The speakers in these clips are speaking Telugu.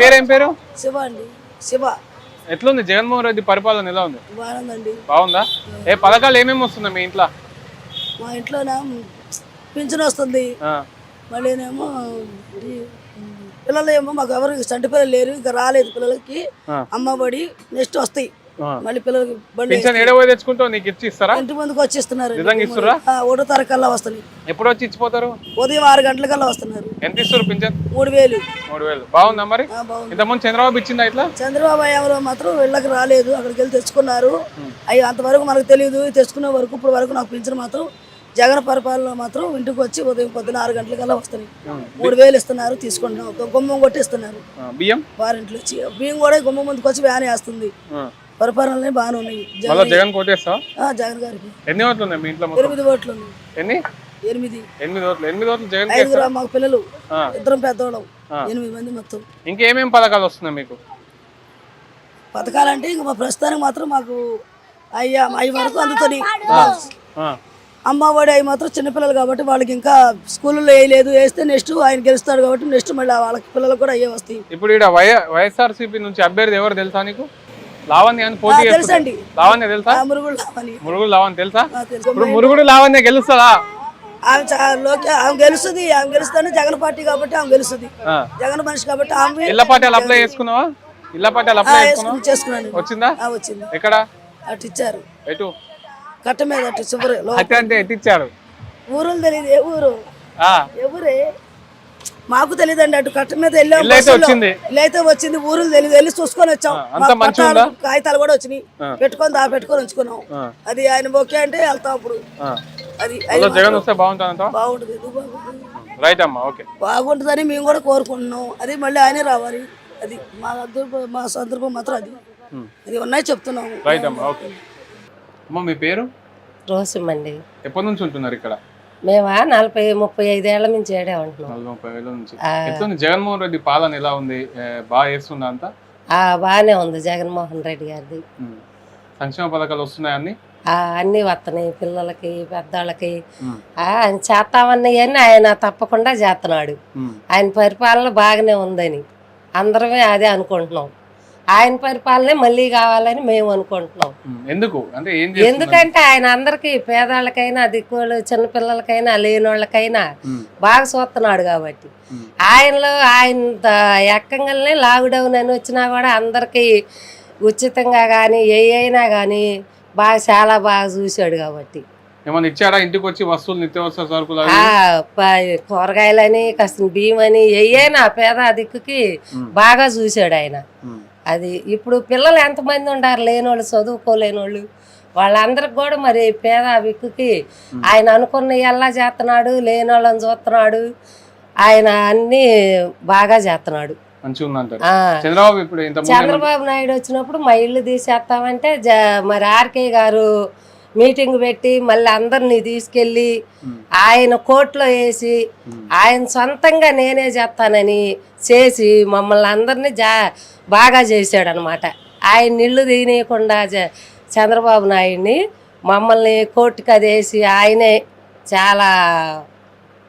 పేరేం పేరు? శివ అండి. శివ. ఎట్లుంది? జగన్మోహన్ రెడ్డి పరిపాలన ఎలా ఉంది? బాగుందండి. బాగుందా? ఏ పథకాలు ఏమేమి వస్తున్నాయి మీ ఇంట్లో? మా ఇంట్లోనే? పింఛన్ వస్తుంది. మళ్ళీనేమో ఈ పిల్లలు ఏమో మాకు ఎవరికి చంటి పిల్లలు లేరు ఇంకా రాలేదు పిల్లలకి. అమ్మబడి నెక్స్ట్ వస్తాయి. మళ్ళీ పిల్లలకి బండి పింఛన్ ఏడో పోయి తెచ్చుకుంటావు నీకు ఇచ్చి ఇస్తారా? ఇంటి ముందుకు వచ్చి ఇస్తున్నారు నిజంగా ఇస్తుర్రా? ఒకటో తారీఖు కల్లా వస్తున్నాయి ఎప్పుడు వచ్చి ఇచ్చిపోతారు? ఉదయం ఆరు గంటలకల్లా వస్తున్నారు. ఎంత ఇస్తారు పింఛన్? మూడు వేలు. మూడు వేలు. బాగుందా మరి? ఆ, బాగుంది. ఇంతకుముందు చంద్రబాబు ఇచ్చిందా ఇట్లా? చంద్రబాబు ఎవరో మాత్రం వీళ్ళకి రాలేదు. అక్కడికి వెళ్ళి తెచ్చుకున్నారు. అవి అంతవరకు మనకు తెలియదు. తెచ్చుకునే వరకు ఇప్పుడు వరకు నాకు పింఛన్ మాత్రం జగన్ పరిపాలన మాత్రం ఇంటికి వచ్చి ఉదయం పొద్దున ఆరు గంటలకల్లా వస్తున్నాయి మూడు వేలు ఇస్తున్నారు తీసుకుంటున్నాం. గుమ్మం కొట్టి ఇస్తున్నారు బియ్యం? వారింట్లో వచ్చి బియ్యం కూడా గుమ్మం ముందుకు వచ్చి వ్యాన్ వేస్తుంది. పరిపాలనలే బాగానే ఉన్నాయి. మళ్ళా జగన్ కోటేస్తావా ఆ, జగన్ గారికి. ఎన్ని ఓట్లు ఉన్నాయి మీ ఇంట్లో ఎనిమిది ఓట్లు ఎన్ని? ఎనిమిది. ఎనిమిది ఓట్లు. ఎనిమిది ఓట్లు జగన్ ఐదుగురు మాకు పిల్లలు. ఇద్దరం పెద్దవాళ్ళం. ఎనిమిది మంది మొత్తం. ఇంకేమేం పథకాలు వస్తున్నాయి మీకు? పథకాలంటే ఇంకా మా ప్రస్తుతానికి మాత్రం మాకు అయ్యా అవి వరకు అందుతుంది అమ్మ ఒడి అవి మాత్రం చిన్నపిల్లలు కాబట్టి వాళ్ళకి ఇంకా స్కూల్లో వేయలేదు వేస్తే నెక్స్ట్ ఆయన గెలుస్తాడు కాబట్టి నెక్స్ట్ మళ్ళీ వాళ్ళకి పిల్లలకు కూడా అయ్యే వస్తాయి. ఇప్పుడు ఇక్కడ వైఎస్ఆర్సీపీ నుంచి అభ్యర్థి ఎవరు తెలుసా నీకు? లావణ్య అని పోటీ తెలుసండి. లావణ్య తెలుసా? మురుగుడు లావణ్య. తెలుసా? ఆ, తెలుసు. ఇప్పుడు మురుగుడు లావణ్య గెలుస్తుందా ఆమె గెలుస్తుంది. ఆమె గెలుస్తానే జగన్ పార్టీ కాబట్టి ఆమె గెలుస్తుంది. జగన్ మనిషి కాబట్టి ఆమె ఇళ్ళ పట్టాలు అప్లై చేసుకున్నావా? ఇళ్ళ పట్టాలు అప్లై చేసుకున్నాను. వచ్చిందా? వచ్చింది. ఎక్కడ? అటు ఇచ్చారు. ఎటు? కట్ట మీద అటు శుభ్ర అంటే ఎటు ఇచ్చారు ఊరులు తెలియదు ఏ ఊరు? ఎవరే? మాకు తెలియదండి అటు కట్ట మీద వెళ్ళాం. వచ్చింది. ఇల్లు అయితే వచ్చింది ఊరులు తెలియదు. వెళ్ళి చూసుకొని వచ్చాం. కాగితాలు కూడా వచ్చినాయి. పెట్టుకొని దా పెట్టుకొని ఉంచుకున్నాం అది ఆయన ఓకే అంటే వెళ్తాం అప్పుడు. అది జగన్ వస్తే బాగుంటుంది రైట్ అమ్మా ఓకే. బాగుంటుందని మేము కూడా కోరుకుంటున్నాం. అది మళ్ళీ ఆయనే రావాలి. అది మా సందర్భం మా సందర్భం మాత్రం అది. అది ఉన్నాయి చెప్తున్నాం రైట్ అమ్మా ఓకే. అమ్మ మీ పేరు? రోసమండి ఎప్పటి నుంచి ఉంటున్నారు ఇక్కడ? మేమా నలభై ముప్పై ఐదేళ్ళ నుంచి ఏడే ఉంటున్నాం. జగన్మోహన్ రెడ్డి పాలన ఎలా ఉంది? బాగా చేస్తుందా అంతా? ఆ, బాగానే ఉంది జగన్మోహన్ రెడ్డి గారిది. సంక్షేమ పథకాలు వస్తున్నాయని ఆ, అన్నీ వస్తున్నాయి పిల్లలకి పెద్దవాళ్ళకి. ఆయన చేస్తామన్నవన్నీ ఆయన తప్పకుండా చేస్తున్నాడు ఆయన పరిపాలన బాగానే ఉందని అందరమే అదే అనుకుంటున్నాం. ఆయన పరిపాలనే మళ్ళీ కావాలని మేము అనుకుంటున్నాం. ఎందుకు? అంటే ఎందుకంటే ఆయన అందరికీ పేదవాళ్ళకైనా దిక్కువలు చిన్నపిల్లలకైనా లేనోళ్ళకైనా బాగా చూస్తున్నాడు కాబట్టి. ఆయనలో ఆయన ఎక్కంగానే లాక్డౌన్ అని వచ్చినా కూడా అందరికీ ఉచితంగా కానీ ఏ అయినా కానీ బాగా చాలా బాగా చూశాడు కాబట్టి. ఇచ్చాడా ఇంటికి వచ్చి వస్తువులు నిత్యావసర సరుకులు కూరగాయలని కాస్త బియ్యం అని ఏయైనా పేద దిక్కుకి. బాగా చూశాడు ఆయన. అది ఇప్పుడు పిల్లలు ఎంతమంది ఉండారు? లేనోళ్ళు చదువుకోలేనోళ్ళు. వాళ్ళందరికి కూడా మరి పేద దిక్కుకి ఆయన అనుకున్న ఎలా చేస్తున్నాడు లేనోళ్ళని చూస్తున్నాడు ఆయన అన్ని బాగా చేస్తున్నాడు చంద్రబాబు నాయుడు వచ్చినప్పుడు మా ఇల్లు తీసేస్తామంటే మరి ఆర్కే గారు మీటింగ్ పెట్టి మళ్ళీ అందరినీ తీసుకెళ్ళి ఆయన కోర్టులో వేసి ఆయన సొంతంగా నేనే చేస్తానని చేసి మమ్మల్ని అందరినీ జా బాగా చేశాడు అనమాట ఆయన ఇల్లు తీయకుండా చంద్రబాబు నాయుడిని మమ్మల్ని కోర్టుకి అది వేసి ఆయనే చాలా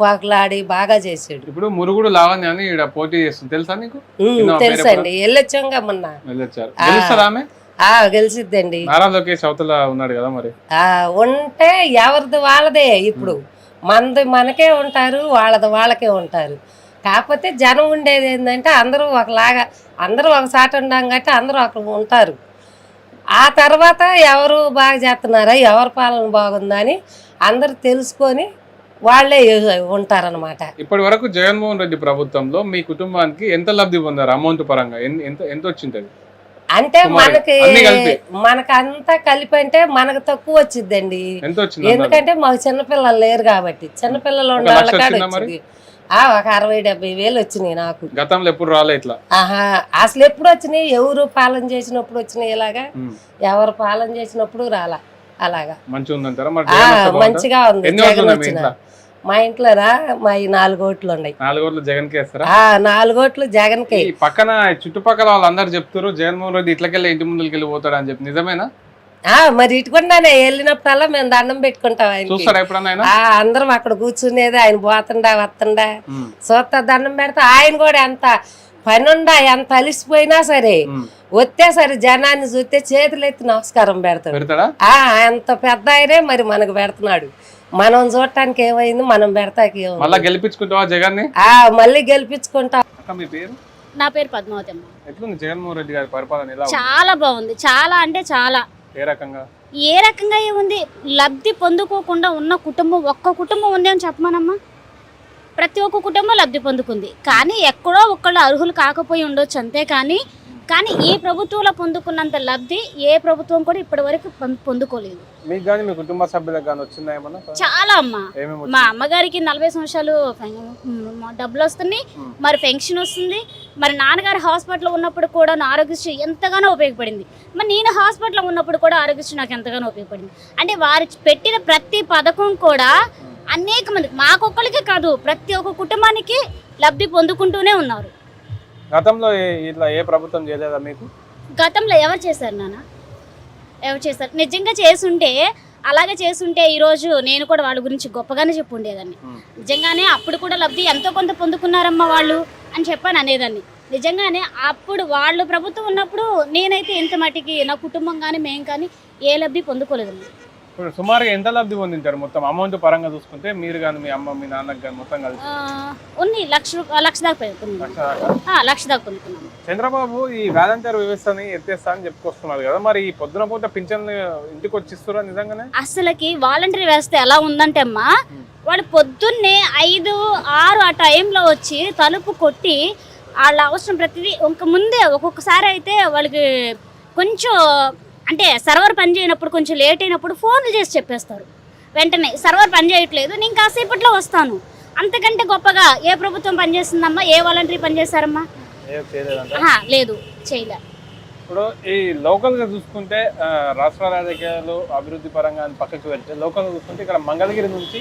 పోకలాడి బాగా చేశాడు. ఇప్పుడు మురుగుడు లావణ్య అని పోటీ చేస్తుంది. తెలుసా నీకు? తెలుసండి. వెళ్ళొచ్చాంగా మొన్న. వెళ్ళొచ్చారు గెలిచిద్దండి. నారా లోకేష్ అవతల ఉన్నాడు కదా మరి? ఆ ఉంటే ఎవరిది వాళ్ళదే ఇప్పుడు. మనది మనకే ఉంటారు వాళ్ళది వాళ్ళకే ఉంటారు. కాకపోతే జనం ఉండేది ఏంటంటే అందరూ ఒకలాగా అందరూ ఒక సాట ఉండాం కాబట్టి అందరూ ఒక ఉంటారు. ఆ తర్వాత ఎవరు బాగా చేస్తున్నారా ఎవరి పాలన బాగుందా అని అందరూ తెలుసుకొని వాళ్ళే ఉంటారనమాట ఇప్పటి వరకు జగన్మోహన్ రెడ్డి ప్రభుత్వంలో మీ కుటుంబానికి ఎంత లబ్ధి పొందారు అమౌంట్ పరంగా? ఎంత ఎంత వచ్చింటది అంటే మనకి అన్నీ కలిపి. అంటే మనకు తక్కువ వచ్చిద్దండి. ఎంత వచ్చింది అందాజు? ఎందుకంటే మాకు చిన్నపిల్లలు లేరు కాబట్టి. చిన్నపిల్లలు ఉన్న వాళ్ళకాడ వచ్చిందా ఒక అరవై డెబ్బై వేలు వచ్చినాయి నాకు. గతంలో ఎప్పుడు రాలే ఇట్లా? ఆహా అసలు ఎప్పుడు వచ్చినాయి? ఎవరు పాలన చేసినప్పుడు వచ్చినాయి ఇలాగా. ఎవరు పాలన చేసినప్పుడు రాలా. అలాగా? మంచిగా ఉంది. జగన్ మీ ఇంట్లో? ఇంట్లోనా మా ఈ నాలుగు ఓట్లు ఉన్నాయి. నాలుగు ఓట్లు జగన్కి ఆ నాలుగు ఓట్లు జగన్కి. ఈ పక్కన చుట్టుపక్కల వాళ్ళందరూ చెప్తారు జగన్మోహన్ రెడ్డి ఇట్లకెళ్ళి ఇంటి ముందుకు వెళ్ళి పోతాడు అని చెప్పి. నిజమేనా? ఆ మరి ఇటుకుండానే వెళ్ళినప్పుడల్లా మేము దండం పెట్టుకుంటాం ఆయన? ఆ అందరం అక్కడ కూర్చునేది ఆయన పోతుండా వస్తుండా ఉమ్. సూత దండం పెడితే ఆయన కూడా ఎంత పనుండా ఎంత అలిసిపోయినా సరే. వస్తే సరే జనాన్ని చూస్తే చేతులు ఎత్తి నమస్కారం పెడతాడు. పెడతాడా? ఆ అంత పెద్ద ఆయనే మరి మనకు పెడుతున్నాడు. మనం చూడటానికి ఏమైంది మనం పెడతాకి ఏమైంది? మళ్ళా గెలిపించుకుంటావా జగన్ మళ్ళీ గెలిపించుకుంటా. అక్క మీ పేరు? నా పేరు పద్మావతి అమ్మ ఎట్లుంది జగన్మోహన్ రెడ్డి గారి పరిపాలన చాలా బాగుంది. చాలా అంటే చాలా. ఏ రకంగా? ఏ రకంగా ఏముంది? లబ్ధి పొందుకోకుండా ఉన్న కుటుంబం ఒక్క కుటుంబం ఉంది అని చెప్పమానమ్మా. ప్రతి ఒక్క కుటుంబం లబ్ధి పొందుకుంది. కానీ ఎక్కడో ఒక్కళ్ళు అర్హులు కాకపోయి ఉండొచ్చు అంతే కానీ కానీ ఈ ప్రభుత్వంలో పొందుకున్నంత లబ్ధి ఏ ప్రభుత్వం కూడా ఇప్పటి వరకు పొందుకోలేదు. మీకు కానీ మీ కుటుంబ సభ్యులకు కానీ వచ్చిందా ఏమన్నా? చాలా అమ్మా. మా అమ్మగారికి నలభై సంవత్సరాలు డబ్బులు వస్తున్నాయి. మరి పెన్షన్ వస్తుంది. మరి నాన్నగారు హాస్పిటల్లో ఉన్నప్పుడు కూడా నా ఆరోగ్యశ్రీ ఎంతగానో ఉపయోగపడింది. మరి నేను హాస్పిటల్లో ఉన్నప్పుడు కూడా ఆరోగ్యశ్రీ నాకు ఎంతగానో ఉపయోగపడింది. అంటే వారు పెట్టిన ప్రతి పథకం కూడా అనేక మంది మాకొక్కరికే కాదు ప్రతి ఒక్క కుటుంబానికి లబ్ధి పొందుకుంటూనే ఉన్నారు. గతంలో ఇట్లా ఏ ప్రభుత్వం చేయలేదా మీకు? గతంలో ఎవరు చేశారు నాన్న? ఎవరు చేశారు? నిజంగా చేసుంటే అలాగే చేసుంటే ఈరోజు నేను కూడా వాళ్ళ గురించి గొప్పగానే చెప్పు ఉండేదాన్ని. నిజంగానే అప్పుడు కూడా లబ్ధి ఎంతో కొంత పొందుకున్నారమ్మా వాళ్ళు అని చెప్పాను అనేదాన్ని. నిజంగానే అప్పుడు వాళ్ళు ప్రభుత్వం ఉన్నప్పుడు నేనైతే ఇంత మటుకి నా కుటుంబం కానీ మేము కానీ ఏ లబ్ధి పొందుకోలేదమ్మా. ఇప్పుడు సుమారుగా ఎంత లబ్ధి పొందింటారు మొత్తం అమౌంట్ పరంగా చూసుకుంటే? మీరు కానీ మీ అమ్మ మీ నాన్నకి కానీ మొత్తం కలిసి? ఉంది లక్ష లక్ష దాకా లక్ష దాకా? పొందుకున్నాం. చంద్రబాబు ఈ వాలంటీర్ వ్యవస్థని ఎత్తేస్తా అని చెప్పుకొస్తున్నారు కదా. మరి ఈ పొద్దున పూట పింఛన్ ఇంటికి వచ్చిస్తురా నిజంగానే? అసలుకి వాలంటరీ వ్యవస్థ ఎలా ఉందంటే అమ్మా వాడు పొద్దున్నే ఐదు ఆరు ఆ టైంలో వచ్చి తలుపు కొట్టి వాళ్ళ అవసరం ప్రతిదీ ఇంక ముందే ఒక్కొక్కసారి అయితే వాళ్ళకి కొంచెం అంటే సర్వర్ పని చేయనప్పుడు కొంచెం లేట్ అయినప్పుడు ఫోన్లు చేసి చెప్పేస్తారు. వెంటనే సర్వర్ పని చేయట్లేదు నేను కాసేపట్లో వస్తాను. అంతకంటే గొప్పగా ఏ ప్రభుత్వం పనిచేస్తుందమ్మా ఏ వాలంటరీ పనిచేస్తారమ్మా లేదు చేయలే. ఇప్పుడు ఈ లోకల్గా చూసుకుంటే రాష్ట్ర రాజకీయాలు అభివృద్ధి పరంగా అని పక్కకి వెళ్తే లోకల్గా చూసుకుంటే ఇక్కడ మంగళగిరి నుంచి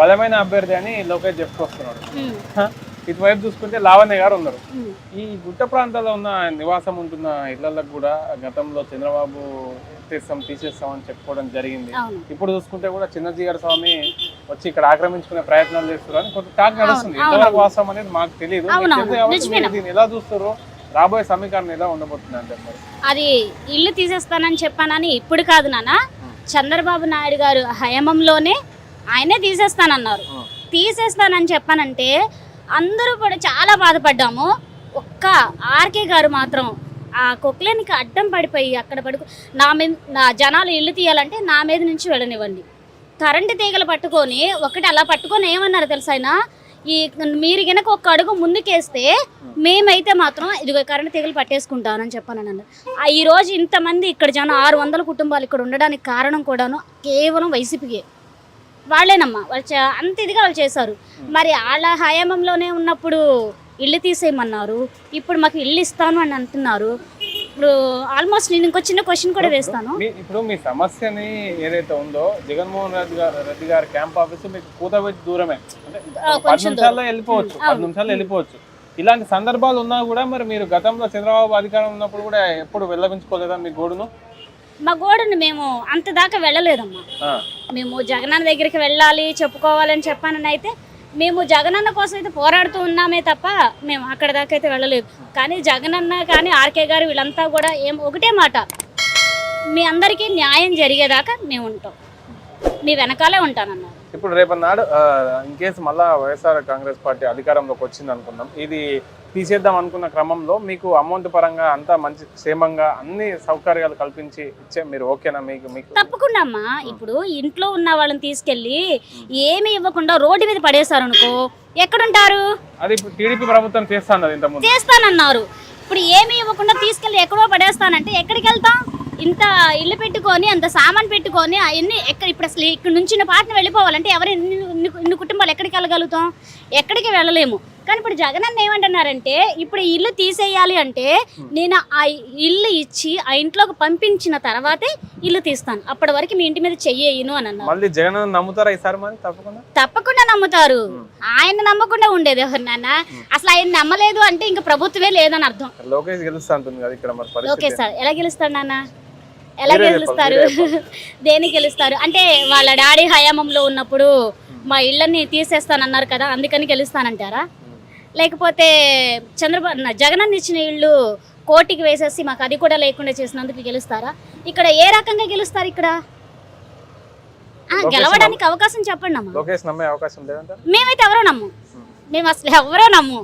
బలమైన అభ్యర్థి అని లోకేష్ చెప్పుకొస్తున్నాడు. ఇటువైపు చూసుకుంటే లావణ్య గారు ఉన్నారు. ఈ గుట్ట ప్రాంతాల్లో ఉన్న నివాసం ఉంటున్న ఇళ్ళకు కూడా గతంలో చంద్రబాబు తీస్తాం తీసేస్తాం అని చెప్పుకోవడం జరిగింది. ఇప్పుడు చూసుకుంటే కూడా చిన్నజీగర్ స్వామి వచ్చి ఇక్కడ ఆక్రమించుకునే ప్రయత్నాలు చేస్తున్నారు అని కొంత టాక్ నడుస్తుంది. ఎంతవరకు వాస్తవం అనేది మాకు తెలియదు దీన్ని ఎలా చూస్తారో రాబోయే సమీకరణ ఎలా ఉండబోతుంది అది ఇల్లు తీసేస్తానని చెప్పానని ఇప్పుడు కాదు నాన్న. చంద్రబాబు నాయుడు గారు హయమంలోనే ఆయనే తీసేస్తానన్నారు. తీసేస్తానని చెప్పానంటే అందరూ కూడా చాలా బాధపడ్డాము. ఒక్క ఆర్కే గారు మాత్రం ఆ కొక్లేనికి అడ్డం పడిపోయి అక్కడ పడుకు నా మీద నా జనాలు ఇల్లు తీయాలంటే నా మీద నుంచి వెళ్ళనివ్వండి. కరెంటు తీగలు పట్టుకొని ఒకటి అలా పట్టుకొని ఏమన్నారు తెలుసైనా ఈ మీరు గనక ఒక్క అడుగు ముందుకేస్తే మేమైతే మాత్రం ఇదిగో కరెంటు తీగలు పట్టేసుకుంటానని చెప్పాను అన్నారు ఆ ఇంతమంది ఇక్కడ జనం ఆరు వందల కుటుంబాలు ఇక్కడ ఉండడానికి కారణం కూడాను కేవలం వైసీపీకే వాళ్ళేనమ్మా. వాళ్ళు అంత ఇదిగా వాళ్ళు చేశారు. మరి వాళ్ళ హయాంలోనే ఉన్నప్పుడు ఇల్లు తీసేయమన్నారు. ఇప్పుడు మాకు ఇల్లు ఇస్తాను అని అంటున్నారు. ఇప్పుడు ఆల్మోస్ట్ నేను ఇంకో చిన్న క్వశ్చన్ కూడా వేస్తాను. ఇప్పుడు మీ సమస్యని ఏదైతే ఉందో జగన్మోహన్ రెడ్డి గారు రెడ్డి గారి క్యాంప్ ఆఫీస్ మీకు కూతబెట్టి దూరమే. అంటే పది నిమిషాల్లో వెళ్ళిపోవచ్చు. పది. నిమిషాల్లో వెళ్ళిపోవచ్చు. ఇలాంటి సందర్భాలు ఉన్నా కూడా మరి మీరు గతంలో చంద్రబాబు అధికారం ఉన్నప్పుడు కూడా ఎప్పుడు వెళ్ళవించుకోలేదా మీ గోడును? మా గోడను మేము అంత దాకా వెళ్ళలేదమ్మా. మేము జగనన్న దగ్గరికి వెళ్ళాలి చెప్పుకోవాలని చెప్పానని అయితే మేము జగనన్న కోసం అయితే పోరాడుతూ ఉన్నామే తప్ప మేము అక్కడ దాకా అయితే వెళ్ళలేదు. కానీ జగనన్న కానీ ఆర్కే గారు వీళ్ళంతా కూడా ఏం ఒకటే మాట. మీ అందరికీ న్యాయం జరిగేదాకా మేము ఉంటాం. మీ వెనకాలే ఉంటానన్నారు. ఇప్పుడు రేపన్నాడు ఇన్ కేసు మళ్ళా వైఎస్ఆర్ కాంగ్రెస్ పార్టీ అధికారంలోకి వచ్చింది అనుకుందాం ఇది తీసేద్దాం అనుకున్న క్రమంలో మీకు అమౌంట్ పరంగా అంతా మంచి క్షేమంగా అన్ని సౌకర్యాలు కల్పించి ఇచ్చే మీరు ఓకేనా? మీకు మీకు. తప్పకుండా అమ్మా. ఇప్పుడు ఇంట్లో ఉన్న వాళ్ళని తీసుకెళ్ళి ఏమీ ఇవ్వకుండా రోడ్డు మీద పడేశారు అనుకో ఎక్కడుంటారు? అది ఇప్పుడు టీడీపీ ప్రభుత్వం చేస్తాను చేస్తానన్నారు. ఇప్పుడు ఏమీ ఇవ్వకుండా తీసుకెళ్ళి ఎక్కడో పడేస్తానంటే ఎక్కడికి వెళ్తాం? ఇంత ఇల్లు పెట్టుకొని అంత సామాన్ పెట్టుకొని అవన్నీ ఎక్కడ ఇప్పుడు అసలు ఇక్కడ నుంచి నా పాటను వెళ్ళిపోవాలంటే ఎవరు ఇన్ని కుటుంబాలు ఎక్కడికి వెళ్ళగలుగుతాం? ఎక్కడికి వెళ్ళలేము. కానీ ఇప్పుడు జగన్ అన్న ఏమంటున్నారంటే ఇప్పుడు ఈ ఇల్లు తీసేయాలి అంటే నేను ఆ ఇల్లు ఇచ్చి ఆ ఇంట్లోకి పంపించిన తర్వాతే ఇల్లు తీస్తాను. అప్పటి వరకు మీ ఇంటి మీద చెయ్యను అని అన్నారు. మళ్ళీ జగన్ అన్న నమ్ముతారా ఈసారి మరి? తప్పకుండా. తప్పకుండా నమ్ముతారు. ఆయన నమ్మకుండా ఉండేది నాన్న అసలు ఆయన నమ్మలేదు అంటే ఇంకా ప్రభుత్వమే లేదని అర్థం. లోకేష్ గెలుస్తా అంటుంది కదా ఇక్కడ మరి ఓకే పరిస్థితి సార్ ఎలా గెలుస్తాడు నాన్న? ఎలా గెలుస్తారు? దేనికి గెలుస్తారు? అంటే వాళ్ళ డాడీ హయామంలో ఉన్నప్పుడు మా ఇళ్ళని తీసేస్తానన్నారు కదా అందుకని గెలుస్తానంటారా? లేకపోతే చంద్రబాబు జగనన్న ఇచ్చిన ఇళ్ళు కోటికి వేసేసి మాకు అది కూడా లేకుండా చేసినందుకు గెలుస్తారా? ఇక్కడ ఏ రకంగా గెలుస్తారు ఇక్కడ? గెలవడానికి అవకాశం చెప్పండి అమ్మా. మేమైతే ఎవరో నమ్ము. మేము. అసలు ఎవరో నమ్ము.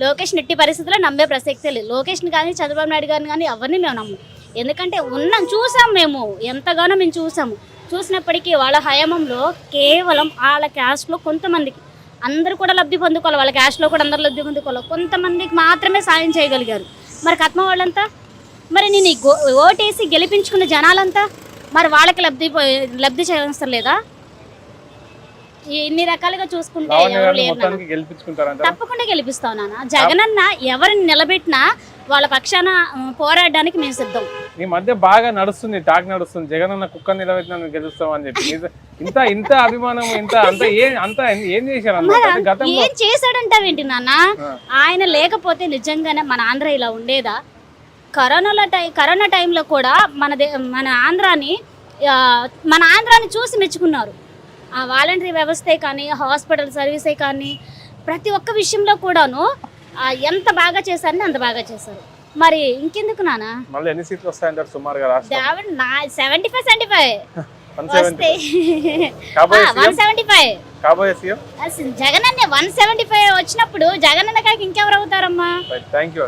లోకేష్ ఎట్టి పరిస్థితుల్లో నమ్మే ప్రసక్తే లేదు. లోకేష్ని కానీ చంద్రబాబు నాయుడు గారిని కానీ ఎవరిని మేము నమ్ము. ఎందుకంటే ఉన్నాం చూసాం మేము. ఎంతగానో మేము చూసాము చూసినప్పటికీ వాళ్ళ హయామంలో కేవలం వాళ్ళ క్యాస్ట్లో కొంతమందికి అందరూ కూడా లబ్ధి పొందుకోవాలి. వాళ్ళ క్యాష్లో కూడా అందరూ లబ్ధి పొందుకోవాలి. కొంతమందికి మాత్రమే సాయం చేయగలిగారు. మరి కత్మ వాళ్ళంతా? మరి నేను ఓటేసి గెలిపించుకున్న జనాలంతా? మరి వాళ్ళకి లబ్ధి లబ్ధి చేయవసరం లేదా? ఇన్ని రకాలుగా చూసుకుంటే ఎవరు లేరు నాన్న. తప్పకుండా గెలిపిస్తావు నాన్న. జగనన్న ఎవరిని నిలబెట్టినా వాళ్ళ పక్షాన పోరాడడానికి మేము సిద్ధం. ఈ మధ్య బాగా నడుస్తుంది టాక్ నడుస్తుంది. జగన్ అన్న కుక్క నిలబెట్టిన గెలుస్తాం అని చెప్పి. నిజ- ఇంత ఇంత అభిమానం ఇంత అంత ఏం అంత ఏం చేశారు అన్నమాట? అంటే గతంలో ఏం చేశాడంటావేంటి నాన్న. ఆయన లేకపోతే నిజంగానే మన ఆంధ్ర ఇలా ఉండేదా? కరోనాలో టై కరోనా టైంలో కూడా మన దే మన ఆంధ్రాని ఆ, మన ఆంధ్రాని చూసి మెచ్చుకున్నారు. ఆ వాలంటరీ వ్యవస్థే కానీ హాస్పిటల్ సర్వీసే కానీ ప్రతి ఒక్క విషయంలో కూడాను ఎంత బాగా చేశారని అంత బాగా చేశారు. మరి ఇంకెందుకు నాన్న మళ్ళీ ఎన్ని సీట్లు వస్తాయంటారు సుమారుగా రాష్ట్రం? దావిడ్ నా సెవెంటీ ఫైవ్ సెవెంటీ జగన్ అన్న వన్ సెవెంటీ ఫైవ్ వచ్చినప్పుడు జగన్ అన్న కాక ఇంకెవరు అవుతారమ్మా? Thank you.